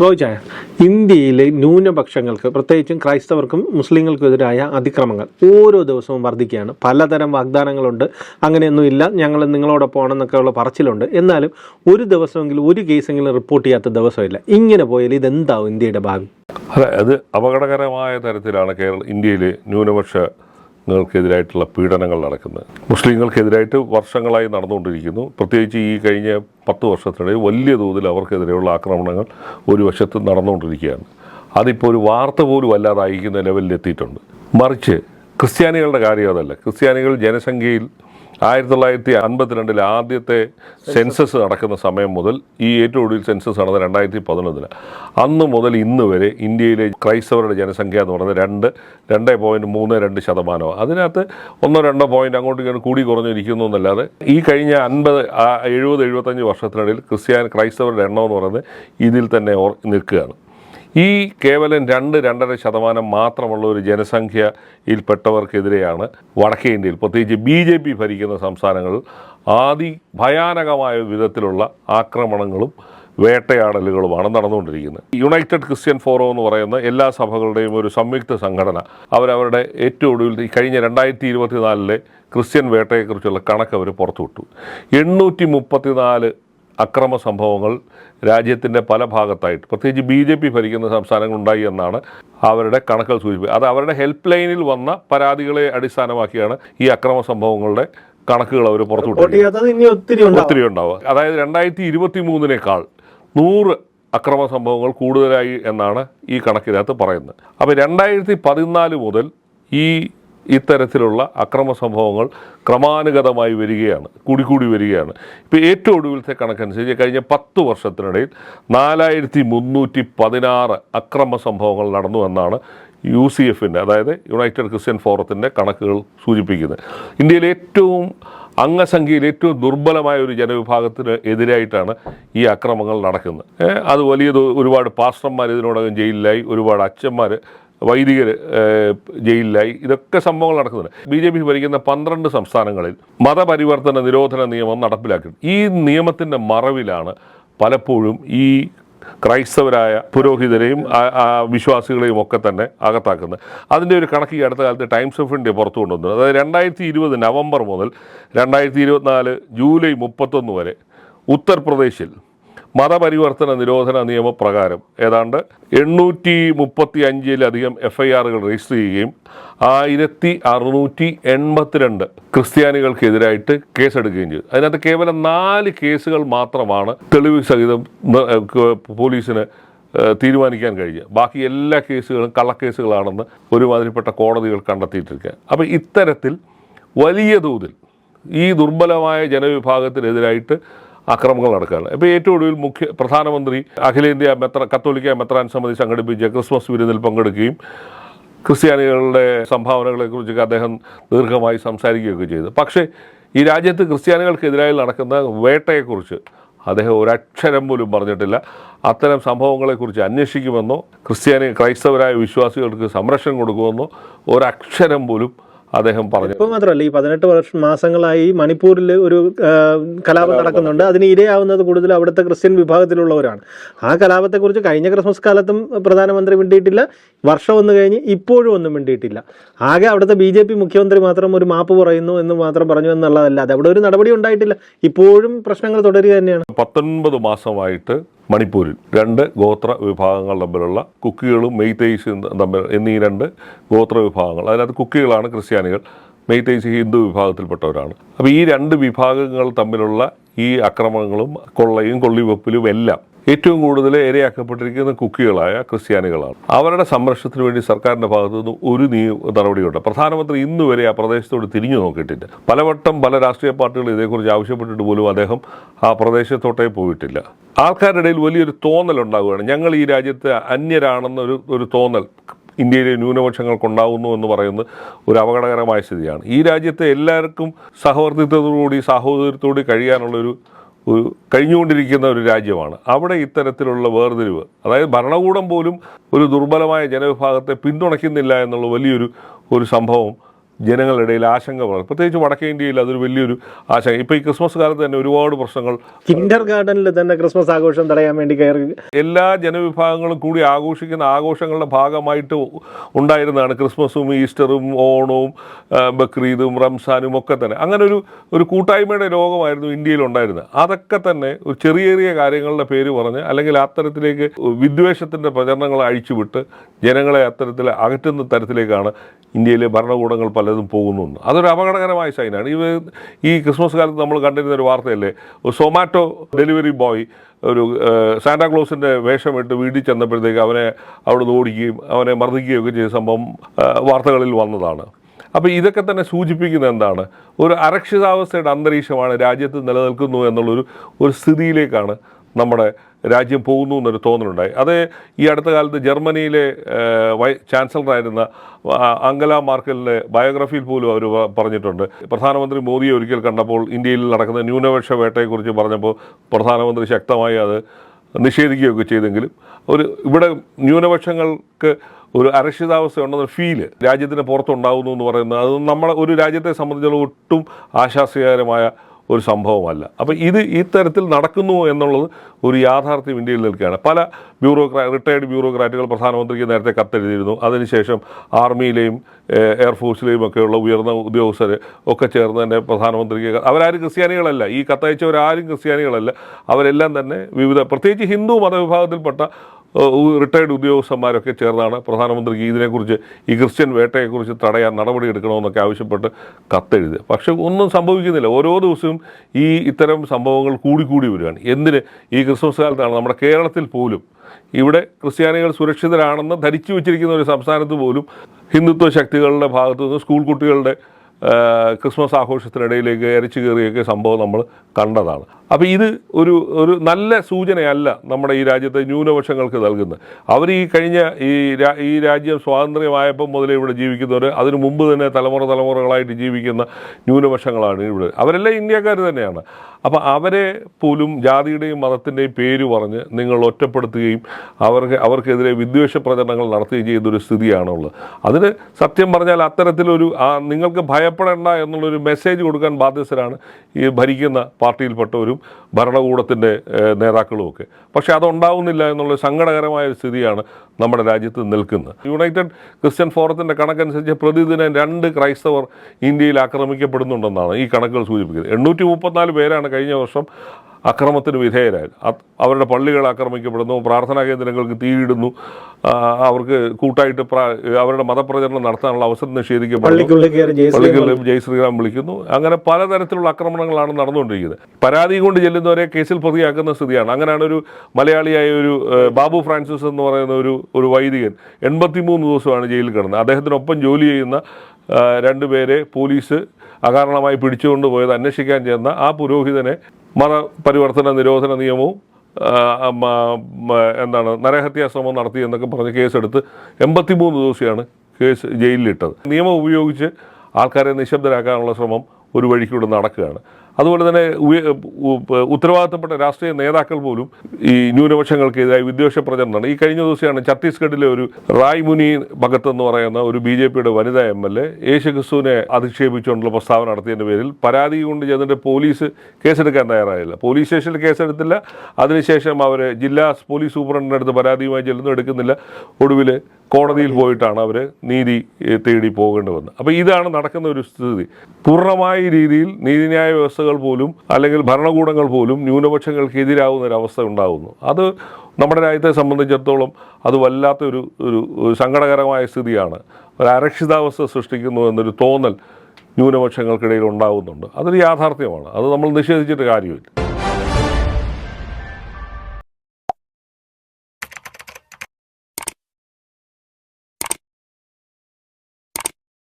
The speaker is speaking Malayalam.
റോജായ ഇന്ത്യയിലെ ന്യൂനപക്ഷങ്ങൾക്ക് പ്രത്യേകിച്ചും ക്രൈസ്തവർക്കും മുസ്ലിങ്ങൾക്കെതിരായ അതിക്രമങ്ങൾ ഓരോ ദിവസവും വർദ്ധിക്കുകയാണ്. പലതരം വാഗ്ദാനങ്ങളുണ്ട്. അങ്ങനെയൊന്നുമില്ല. ഞങ്ങൾ നിങ്ങളോടൊപ്പം എന്നൊക്കെയുള്ള പറച്ചിലുണ്ട്. എന്നാലും ഒരു ദിവസമെങ്കിലും ഒരു കേസെങ്കിലും റിപ്പോർട്ട് ചെയ്യാത്ത ദിവസമില്ല. ഇങ്ങനെ പോയാൽ ഇതെന്താവും ഇന്ത്യയുടെ ഭാവി? അതെ അത് അപകടകരമായ തരത്തിലാണ് കേരള ഇന്ത്യയിലെ ന്യൂനപക്ഷങ്ങൾക്കെതിരായിട്ടുള്ള പീഡനങ്ങൾ നടക്കുന്നത് മുസ്ലിങ്ങൾക്കെതിരായിട്ട് വർഷങ്ങളായി നടന്നുകൊണ്ടിരിക്കുന്നു. പ്രത്യേകിച്ച് ഈ കഴിഞ്ഞ പത്ത് വർഷത്തിനിടെ വലിയ തോതിൽ അവർക്കെതിരെയുള്ള ആക്രമണങ്ങൾ ഒരു വശത്ത് നടന്നുകൊണ്ടിരിക്കുകയാണ്. അതിപ്പോൾ ഒരു വാർത്ത പോലും അല്ലാതായിരിക്കുന്ന ലെവലിലെത്തിയിട്ടുണ്ട് മറിച്ച് ക്രിസ്ത്യാനികളുടെ കാര്യം അതല്ല. ക്രിസ്ത്യാനികൾ ജനസംഖ്യയിൽ ആയിരത്തി തൊള്ളായിരത്തി അൻപത്തിരണ്ടിൽ ആദ്യത്തെ സെൻസസ് നടക്കുന്ന സമയം മുതൽ ഈ ഏറ്റവും ഒടുവിൽ സെൻസസ് നടന്ന രണ്ടായിരത്തി പതിനൊന്നിൽ അന്ന് മുതൽ ഇന്ന് വരെ ഇന്ത്യയിലെ ക്രൈസ്തവരുടെ ജനസംഖ്യ എന്ന് പറയുന്നത് രണ്ട് രണ്ട് പോയിന്റ് മൂന്ന് രണ്ട് ശതമാനമാണ് അതിനകത്ത് ഒന്നോ രണ്ടോ പോയിന്റ് അങ്ങോട്ട് ഇങ്ങനെ കൂടി കുറഞ്ഞിരിക്കുന്നു എന്നല്ലാതെ ഈ കഴിഞ്ഞ അൻപത് എഴുപത് എഴുപത്തഞ്ച് വർഷത്തിനിടയിൽ ക്രിസ്ത്യാനി ക്രൈസ്തവരുടെ എണ്ണം എന്ന് പറയുന്നത് ഇതിൽ തന്നെ നിൽക്കുകയാണ്. ഈ കേവലം രണ്ട് രണ്ടര ശതമാനം മാത്രമുള്ള ഒരു ജനസംഖ്യയിൽപ്പെട്ടവർക്കെതിരെയാണ് വടക്കേ ഇന്ത്യയിൽ പ്രത്യേകിച്ച് ബി ജെ പി ഭരിക്കുന്ന സംസ്ഥാനങ്ങളിൽ ആദി ഭയാനകമായ വിധത്തിലുള്ള ആക്രമണങ്ങളും വേട്ടയാടലുകളുമാണ് നടന്നുകൊണ്ടിരിക്കുന്നത്. യുണൈറ്റഡ് ക്രിസ്ത്യൻ ഫോറം എന്ന് പറയുന്ന എല്ലാ സഭകളുടെയും ഒരു സംയുക്ത സംഘടന. അവരവരുടെ ഏറ്റവും ഒടുവിൽ കഴിഞ്ഞ രണ്ടായിരത്തി ഇരുപത്തിനാലിലെ ക്രിസ്ത്യൻ വേട്ടയെക്കുറിച്ചുള്ള കണക്ക് അവർ പുറത്തുവിട്ടു. എണ്ണൂറ്റി മുപ്പത്തിനാല് അക്രമ സംഭവങ്ങൾ രാജ്യത്തിന്റെ പല ഭാഗത്തായിട്ട്. പ്രത്യേകിച്ച് ബി ജെ പി ഭരിക്കുന്ന സംസ്ഥാനങ്ങളുണ്ടായി എന്നാണ് അവരുടെ കണക്കുകൾ സൂചിപ്പിക്കുന്നത്. അത് അവരുടെ ഹെൽപ്പ് ലൈനിൽ വന്ന പരാതികളെ അടിസ്ഥാനമാക്കിയാണ് ഈ അക്രമ സംഭവങ്ങളുടെ കണക്കുകൾ അവർ പുറത്തുവിട്ടു ഒത്തിരി ഉണ്ടാവുക അതായത് രണ്ടായിരത്തി ഇരുപത്തി മൂന്നിനേക്കാൾ നൂറ് അക്രമ സംഭവങ്ങൾ കൂടുതലായി എന്നാണ് ഈ കണക്കിനകത്ത് പറയുന്നത്. അപ്പോൾ രണ്ടായിരത്തി പതിനാല് മുതൽ ഈ ഇത്തരത്തിലുള്ള അക്രമ സംഭവങ്ങൾ ക്രമാനുഗതമായി വരികയാണ് കൂടിക്കൂടി വരികയാണ്. ഇപ്പോൾ ഏറ്റവും ഒടുവിലത്തെ കണക്കനുസരിച്ച് കഴിഞ്ഞ പത്ത് വർഷത്തിനിടയിൽ നാലായിരത്തി മുന്നൂറ്റി പതിനാറ് അക്രമ സംഭവങ്ങൾ നടന്നു എന്നാണ് യു സി എഫിന്റെ അതായത് യുണൈറ്റഡ് ക്രിസ്ത്യൻ ഫോറത്തിന്റെ കണക്കുകൾ സൂചിപ്പിക്കുന്നത്. ഇന്ത്യയിലെ ഏറ്റവും അംഗസംഖ്യയിൽ ഏറ്റവും ദുർബലമായ ഒരു ജനവിഭാഗത്തിന് എതിരായിട്ടാണ് ഈ അക്രമങ്ങൾ നടക്കുന്നത്. അത് വലിയ ഒരുപാട് പാസ്റ്റർമാർ ഇതിനോടകം ജയിലിലായി ഒരുപാട് അച്ഛന്മാർ വൈദികർ ജയിലിലായി. ഇതൊക്കെ സംഭവങ്ങൾ നടക്കുന്നുണ്ട്. ബി ജെ പി ഭരിക്കുന്ന പന്ത്രണ്ട് സംസ്ഥാനങ്ങളിൽ മതപരിവർത്തന നിരോധന നിയമം നടപ്പിലാക്കി ഈ നിയമത്തിന്റെ മറവിലാണ് പലപ്പോഴും ഈ ക്രൈസ്തവരായ പുരോഹിതരെയും വിശ്വാസികളെയും ഒക്കെ തന്നെ അകത്താക്കുന്നത്. അതിന്റെ ഒരു കണക്ക് ഈ അടുത്ത കാലത്ത് ടൈംസ് ഓഫ് ഇന്ത്യ പുറത്തു കൊണ്ടുവന്നു. അതായത് രണ്ടായിരത്തി ഇരുപത് നവംബർ മുതൽ രണ്ടായിരത്തി ഇരുപത്തിനാല് ജൂലൈ മുപ്പത്തൊന്ന് വരെ ഉത്തർപ്രദേശിൽ മതപരിവർത്തന നിരോധന നിയമപ്രകാരം ഏതാണ്ട് എണ്ണൂറ്റി മുപ്പത്തി അഞ്ചിലധികം എഫ് ഐ ആറുകൾ രജിസ്റ്റർ ചെയ്യുകയും ആയിരത്തി അറുന്നൂറ്റി എൺപത്തിരണ്ട് ക്രിസ്ത്യാനികൾക്കെതിരായിട്ട് കേസെടുക്കുകയും ചെയ്തു. അതിനകത്ത് കേവലം നാല് കേസുകൾ മാത്രമാണ് തെളിവ് സഹിതം പോലീസിന് തീരുമാനിക്കാൻ കഴിഞ്ഞത് ബാക്കി എല്ലാ കേസുകളും കള്ളക്കേസുകളാണെന്ന് ഒരുമാതിരിപ്പെട്ട കോടതികൾ കണ്ടെത്തിയിട്ടിരിക്കുക. അപ്പോൾ ഇത്തരത്തിൽ വലിയ തോതിൽ ഈ ദുർബലമായ ജനവിഭാഗത്തിനെതിരായിട്ട് അക്രമങ്ങൾ നടക്കുകയാണ്. ഇപ്പോൾ ഏറ്റവും ഒടുവിൽ മുഖ്യ പ്രധാനമന്ത്രി അഖിലേന്ത്യാ മെത്ര കത്തോലിക്ക മെത്രാൻ സമിതി സംഘടിപ്പിച്ച ക്രിസ്മസ് വിരുന്നിൽ പങ്കെടുക്കുകയും ക്രിസ്ത്യാനികളുടെ സംഭാവനകളെക്കുറിച്ചൊക്കെ അദ്ദേഹം ദീർഘമായി സംസാരിക്കുകയൊക്കെ ചെയ്തു. പക്ഷേ ഈ രാജ്യത്ത് ക്രിസ്ത്യാനികൾക്കെതിരായി നടക്കുന്ന വേട്ടയെക്കുറിച്ച് അദ്ദേഹം ഒരക്ഷരം പോലും പറഞ്ഞിട്ടില്ല. അത്തരം സംഭവങ്ങളെക്കുറിച്ച് അന്വേഷിക്കുമെന്നോ ക്രിസ്ത്യാനി ക്രൈസ്തവരായ വിശ്വാസികൾക്ക് സംരക്ഷണം കൊടുക്കുമെന്നോ ഒരക്ഷരം പോലും അദ്ദേഹം പറഞ്ഞു. ഇപ്പൊ മാത്രമല്ല ഈ പതിനെട്ട് വർഷം മാസങ്ങളായി മണിപ്പൂരിൽ ഒരു കലാപം നടക്കുന്നുണ്ട്. അതിന് ഇരയാവുന്നത് കൂടുതൽ അവിടുത്തെ ക്രിസ്ത്യൻ വിഭാഗത്തിലുള്ളവരാണ്. ആ കലാപത്തെക്കുറിച്ച് കഴിഞ്ഞ ക്രിസ്മസ് കാലത്തും പ്രധാനമന്ത്രി മിണ്ടിയിട്ടില്ല. വർഷം ഒന്ന് കഴിഞ്ഞ് ഇപ്പോഴും ഒന്നും മിണ്ടിയിട്ടില്ല. ആകെ അവിടുത്തെ ബി ജെ പി മുഖ്യമന്ത്രി മാത്രം ഒരു മാപ്പ് പറയുന്നു എന്ന് മാത്രം പറഞ്ഞു എന്നുള്ളതല്ലാതെ അവിടെ ഒരു നടപടി ഉണ്ടായിട്ടില്ല. ഇപ്പോഴും പ്രശ്നങ്ങൾ തുടരുക തന്നെയാണ്. പത്തൊൻപത് മാസമായിട്ട് മണിപ്പൂരിൽ. രണ്ട് ഗോത്ര വിഭാഗങ്ങൾ തമ്മിലുള്ള കുക്കികളും മെയ്തേയ്സും തമ്മിൽ എന്നീ രണ്ട് ഗോത്ര വിഭാഗങ്ങൾ. അതിനകത്ത് കുക്കികളാണ് ക്രിസ്ത്യാനികൾ. മെയ്തേയ്സ് ഹിന്ദു വിഭാഗത്തിൽപ്പെട്ടവരാണ്. അപ്പോൾ ഈ രണ്ട് വിഭാഗങ്ങൾ തമ്മിലുള്ള ഈ അക്രമങ്ങളും കൊള്ളയും കൊള്ളിവെപ്പിലും എല്ലാം ഏറ്റവും കൂടുതൽ ഇരയാക്കപ്പെട്ടിരിക്കുന്ന കുക്കികളായ ക്രിസ്ത്യാനികളാണ്. അവരുടെ സംരക്ഷണത്തിന് വേണ്ടി സർക്കാരിന്റെ ഭാഗത്തു നിന്ന് ഒരു നീ നടപടിയുണ്ട്. പ്രധാനമന്ത്രി ഇന്ന് വരെ ആ പ്രദേശത്തോട് തിരിഞ്ഞു നോക്കിയിട്ടില്ല. പലവട്ടം പല രാഷ്ട്രീയ പാർട്ടികൾ ഇതേക്കുറിച്ച് ആവശ്യപ്പെട്ടിട്ട് പോലും അദ്ദേഹം ആ പ്രദേശത്തോട്ടേ പോയിട്ടില്ല. ആൾക്കാരുടെ ഇടയിൽ വലിയൊരു തോന്നൽ ഉണ്ടാവുകയാണ്. ഞങ്ങൾ ഈ രാജ്യത്തെ അന്യരാണെന്നൊരു ഒരു തോന്നൽ ഇന്ത്യയിലെ ന്യൂനപക്ഷങ്ങൾക്കുണ്ടാകുന്നു എന്ന് പറയുന്ന ഒരു അപകടകരമായ സ്ഥിതിയാണ്. ഈ രാജ്യത്തെ എല്ലാവർക്കും സഹവർത്തിത്വത്തോടുകൂടി സാഹോദര്യത്തോടുകൂടി കഴിയാനുള്ളൊരു ഒരു കഴിഞ്ഞുകൊണ്ടിരിക്കുന്ന ഒരു രാജ്യമാണ്. അവിടെ ഇത്തരത്തിലുള്ള വേർതിരിവ് അതായത് ഭരണകൂടം പോലും ഒരു ദുർബലമായ ജനവിഭാഗത്തെ പിന്തുണയ്ക്കുന്നില്ല എന്നുള്ള വലിയൊരു ഒരു സംഭവം ജനങ്ങളുടെ ഇടയിൽ ആശങ്ക വളർന്നു. പ്രത്യേകിച്ച് വടക്കേ ഇന്ത്യയിൽ അതൊരു വലിയൊരു ആശങ്ക. ഇപ്പോൾ ഈ ക്രിസ്മസ് കാലത്ത് തന്നെ ഒരുപാട് പ്രശ്നങ്ങൾ കിൻഡർ ഗാർഡനിൽ തന്നെ ക്രിസ്മസ് ആഘോഷം തടയാൻ വേണ്ടി കയറി. എല്ലാ ജനവിഭാഗങ്ങളും കൂടി ആഘോഷിക്കുന്ന ആഘോഷങ്ങളുടെ ഭാഗമായിട്ട് ഉണ്ടായിരുന്നതാണ് ക്രിസ്മസും ഈസ്റ്ററും ഓണവും ബക്രീദും റംസാനും ഒക്കെ തന്നെ. അങ്ങനെ ഒരു ഒരു കൂട്ടായ്മയുടെ രോഗമായിരുന്നു ഇന്ത്യയിൽ ഉണ്ടായിരുന്നത്. അതൊക്കെ തന്നെ ഒരു ചെറിയ ചെറിയ കാര്യങ്ങളുടെ പേര് പറഞ്ഞ് അല്ലെങ്കിൽ അത്തരത്തിലേക്ക് വിദ്വേഷത്തിന്റെ പ്രചരണങ്ങൾ അഴിച്ചുവിട്ട് ജനങ്ങളെ അത്തരത്തിൽ അകറ്റുന്ന തരത്തിലേക്കാണ് ഇന്ത്യയിലെ ഭരണകൂടങ്ങൾ പലതും പോകുന്നുണ്ട്. അതൊരു അപകടകരമായ സൈനാണ് ഇവ ഈ ക്രിസ്മസ് കാലത്ത് നമ്മൾ കണ്ടിരുന്ന ഒരു വാർത്തയല്ലേ? സൊമാറ്റോ ഡെലിവറി ബോയ് ഒരു സാന്റാക്ലോസിന്റെ വേഷമിട്ട് വീട്ടിൽ ചെന്നപ്പോഴത്തേക്ക് അവനെ അവിടെ ഓടിക്കുകയും അവനെ മർദ്ദിക്കുകയും ഒക്കെ ചെയ്ത സംഭവം വാർത്തകളിൽ വന്നതാണ്. അപ്പോൾ ഇതൊക്കെ തന്നെ സൂചിപ്പിക്കുന്നത് എന്താണ്? ഒരു അരക്ഷിതാവസ്ഥയുടെ അന്തരീക്ഷമാണ് രാജ്യത്ത് നിലനിൽക്കുന്നു എന്നുള്ളൊരു ഒരു സ്ഥിതിയിലേക്കാണ് നമ്മുടെ രാജ്യം പോകുന്നു എന്നൊരു തോന്നലുണ്ടായി. അത് ഈ അടുത്ത കാലത്ത് ജർമ്മനിയിലെ വൈ ചാൻസലറായിരുന്ന അംഗല മാർക്കലിന്റെ ബയോഗ്രഫിയിൽ പോലും അവർ പറഞ്ഞിട്ടുണ്ട്. പ്രധാനമന്ത്രി മോദിയെ ഒരിക്കൽ കണ്ടപ്പോൾ ഇന്ത്യയിൽ നടക്കുന്ന ന്യൂനപക്ഷ വേട്ടയെക്കുറിച്ച് പറഞ്ഞപ്പോൾ പ്രധാനമന്ത്രി ശക്തമായി അത് നിഷേധിക്കുകയൊക്കെ ചെയ്തെങ്കിലും ഒരു ഇവിടെ ന്യൂനപക്ഷങ്ങൾക്ക് ഒരു അരക്ഷിതാവസ്ഥ ഉണ്ടെന്ന ഫീൽ രാജ്യത്തിന് പുറത്തുണ്ടാകുന്നു എന്ന് പറയുന്നത് അത് നമ്മളെ ഒരു രാജ്യത്തെ സംബന്ധിച്ചിടത്തോളം ഒട്ടും ആശാസ്യകരമായ ഒരു സംഭവമല്ല. അപ്പോൾ ഇത് ഈ തരത്തിൽ നടക്കുന്നു എന്നുള്ളത് ഒരു യാഥാർത്ഥ്യം ഇന്ത്യയിൽ നിൽക്കുകയാണ്. പല ബ്യൂറോക്രാ റിട്ടയർഡ് ബ്യൂറോക്രാറ്റുകൾ പ്രധാനമന്ത്രിക്ക് നേരത്തെ കത്തെഴുതിയിരുന്നു. അതിനുശേഷം ആർമിയിലെയും എയർഫോഴ്സിലെയും ഒക്കെയുള്ള ഉയർന്ന ഉദ്യോഗസ്ഥർ ഒക്കെ ചേർന്ന് തന്നെ പ്രധാനമന്ത്രിക്ക് അവരാരും ക്രിസ്ത്യാനികളല്ല. ഈ കത്തയച്ചവരാരും ക്രിസ്ത്യാനികളല്ല. അവരെല്ലാം തന്നെ വിവിധ പ്രത്യേകിച്ച് ഹിന്ദു മതവിഭാഗത്തിൽപ്പെട്ട റിട്ടയർഡ് ഉദ്യോഗസ്ഥന്മാരൊക്കെ ചേർന്നാണ് പ്രധാനമന്ത്രിക്ക് ഇതിനെക്കുറിച്ച് ഈ ക്രിസ്ത്യൻ വേട്ടയെക്കുറിച്ച് തടയാൻ നടപടിയെടുക്കണമെന്നൊക്കെ ആവശ്യപ്പെട്ട് കത്തെഴുതി പക്ഷെ ഒന്നും സംഭവിക്കുന്നില്ല. ഓരോ ദിവസവും ഈ ഇത്തരം സംഭവങ്ങൾ കൂടിക്കൂടി വരികയാണ്. എന്തിന്? ഈ ക്രിസ്മസ് കാലത്താണ് നമ്മുടെ കേരളത്തിൽ പോലും ഇവിടെ ക്രിസ്ത്യാനികൾ സുരക്ഷിതരാണെന്ന് ധരിച്ചു വെച്ചിരിക്കുന്ന ഒരു സംസ്ഥാനത്ത് പോലും ഹിന്ദുത്വ ശക്തികളുടെ ഭാഗത്തു നിന്ന് സ്കൂൾ കുട്ടികളുടെ ക്രിസ്മസ് ആഘോഷത്തിനിടയിലേക്ക് ഇരച്ചു കയറിയൊക്കെ സംഭവം നമ്മൾ കണ്ടതാണ്. അപ്പോൾ ഇത് ഒരു ഒരു നല്ല സൂചനയല്ല നമ്മുടെ ഈ രാജ്യത്തെ ന്യൂനപക്ഷങ്ങൾക്ക് നൽകുന്നത്. അവർ ഈ കഴിഞ്ഞ ഈ ഈ രാജ്യം സ്വാതന്ത്ര്യമായപ്പം മുതലേ ഇവിടെ ജീവിക്കുന്നവർ അതിനു മുമ്പ് തന്നെ തലമുറ തലമുറകളായിട്ട് ജീവിക്കുന്ന ന്യൂനപക്ഷങ്ങളാണ് ഇവിടെ. അവരെല്ലാം ഇന്ത്യക്കാർ തന്നെയാണ്. അപ്പോൾ അവരെ പോലും ജാതിയുടെയും മതത്തിന്റെയും പേര് പറഞ്ഞ് നിങ്ങൾ ഒറ്റപ്പെടുത്തുകയും അവർക്ക് അവർക്കെതിരെ വിദ്വേഷ പ്രചരണങ്ങൾ നടത്തുകയും ചെയ്യുന്ന ഒരു സ്ഥിതിയാണുള്ളത്. അതിന് സത്യം പറഞ്ഞാൽ അത്തരത്തിലൊരു നിങ്ങൾക്ക് നിങ്ങൾക്ക് ഭയപ്പെടേണ്ട എന്നുള്ളൊരു മെസ്സേജ് കൊടുക്കാൻ ബാധ്യസ്ഥരാണ് ഈ ഭരിക്കുന്ന പാർട്ടിയിൽപ്പെട്ടവരും ഭരണകൂടത്തിന്റെ നേതാക്കളുമൊക്കെ പക്ഷേ അതുണ്ടാവുന്നില്ല എന്നുള്ള സങ്കടകരമായ ഒരു സ്ഥിതിയാണ് നമ്മുടെ രാജ്യത്ത് നിൽക്കുന്നത്. യുണൈറ്റഡ് ക്രിസ്ത്യൻ ഫോറത്തിന്റെ കണക്കനുസരിച്ച് പ്രതിദിനം രണ്ട് ക്രൈസ്തവർ ഇന്ത്യയിൽ ആക്രമിക്കപ്പെടുന്നുണ്ടെന്നാണ് ഈ കണക്കുകൾ സൂചിപ്പിക്കുന്നത്. എണ്ണൂറ്റി മുപ്പത്തിനാല് പേരാണ് കഴിഞ്ഞ വർഷം അക്രമത്തിന് വിധേയരായത് അവരുടെ പള്ളികൾ ആക്രമിക്കപ്പെടുന്നു പ്രാർത്ഥനാ കേന്ദ്രങ്ങൾക്ക് തീയിടുന്നു അവർക്ക് കൂട്ടായിട്ട് അവരുടെ മതപ്രചരണം നടത്താനുള്ള അവസരം നിഷേധിക്കപ്പെടുന്നു. പള്ളികളിലും ജയ് ശ്രീറാം വിളിക്കുന്നു. അങ്ങനെ പലതരത്തിലുള്ള ആക്രമണങ്ങളാണ് നടന്നുകൊണ്ടിരിക്കുന്നത്. പരാതി കൊണ്ട് ചെല്ലുന്നവരെ കേസിൽ പ്രതിയാക്കുന്ന സ്ഥിതിയാണ്. അങ്ങനെയാണ് ഒരു മലയാളിയായ ഒരു ബാബു ഫ്രാൻസിസ് എന്ന് പറയുന്ന ഒരു ഒരു വൈദികൻ എൺപത്തിമൂന്ന് ദിവസമാണ് ജയിലിൽ കിടന്നത്. അദ്ദേഹത്തിനൊപ്പം ജോലി ചെയ്യുന്ന രണ്ടുപേരെ പോലീസ് അകാരണമായി പിടിച്ചുകൊണ്ട് പോയത് അന്വേഷിക്കാൻ ചെന്ന ആ പുരോഹിതനെ മതപരിവർത്തന നിരോധന നിയമവും എന്താണ് നരഹത്യാ ശ്രമം നടത്തി എന്നൊക്കെ പറഞ്ഞ് കേസെടുത്ത് എൺപത്തിമൂന്ന് ദിവസമാണ് കേസ് ജയിലിലിട്ടത്. നിയമം ഉപയോഗിച്ച് ആൾക്കാരെ നിശബ്ദരാക്കാനുള്ള ശ്രമം ഒരു വഴിക്കൂടെ നടക്കുകയാണ്. അതുപോലെ തന്നെ ഉത്തരവാദിത്തപ്പെട്ട രാഷ്ട്രീയ നേതാക്കൾ പോലും ഈ ന്യൂനപക്ഷങ്ങൾക്കെതിരായി വിദ്വേഷ പ്രചരണമാണ്. ഈ കഴിഞ്ഞ ദിവസമാണ് ഛത്തീസ്ഗഡിലെ ഒരു റായ് മുനി ഭഗത്ത് എന്ന് പറയുന്ന ഒരു ബി ജെ പിയുടെ വനിതാ എം എൽ എ യേശു ക്രിസ്തുവിനെ അധിക്ഷേപിച്ചുകൊണ്ടുള്ള പ്രസ്താവന നടത്തിയതിന്റെ പേരിൽ പരാതി കൊണ്ട് ചെന്നിട്ട് പോലീസ് കേസെടുക്കാൻ തയ്യാറായില്ല. പോലീസ് സ്റ്റേഷനിൽ കേസെടുത്തില്ല. അതിനുശേഷം അവർ ജില്ലാ പോലീസ് സൂപ്രണ്ടിന്റെ അടുത്ത് പരാതിയുമായി ചെല്ലുന്നു. എടുക്കുന്നില്ല. ഒടുവിൽ കോടതിയിൽ പോയിട്ടാണ് അവർ നീതി തേടി പോകേണ്ടി വന്നത്. അപ്പോൾ ഇതാണ് നടക്കുന്ന ഒരു സ്ഥിതി. പൂർണമായ രീതിയിൽ നീതിന്യായ വ്യവസ്ഥകൾ പോലും അല്ലെങ്കിൽ ഭരണകൂടങ്ങൾ പോലും ന്യൂനപക്ഷങ്ങൾക്ക് എതിരാകുന്ന ഒരു അവസ്ഥ ഉണ്ടാകുന്നു അത് നമ്മുടെ രാജ്യത്തെ സംബന്ധിച്ചിടത്തോളം അത് വല്ലാത്തൊരു ഒരു സങ്കടകരമായ സ്ഥിതിയാണ്. ഒരു അരക്ഷിതാവസ്ഥ സൃഷ്ടിക്കുന്നു എന്നൊരു തോന്നൽ ന്യൂനപക്ഷങ്ങൾക്കിടയിൽ ഉണ്ടാകുന്നുണ്ട് അതൊരു യാഥാർത്ഥ്യമാണ്. അത് നമ്മൾ നിഷേധിച്ചിട്ട് കാര്യമില്ല.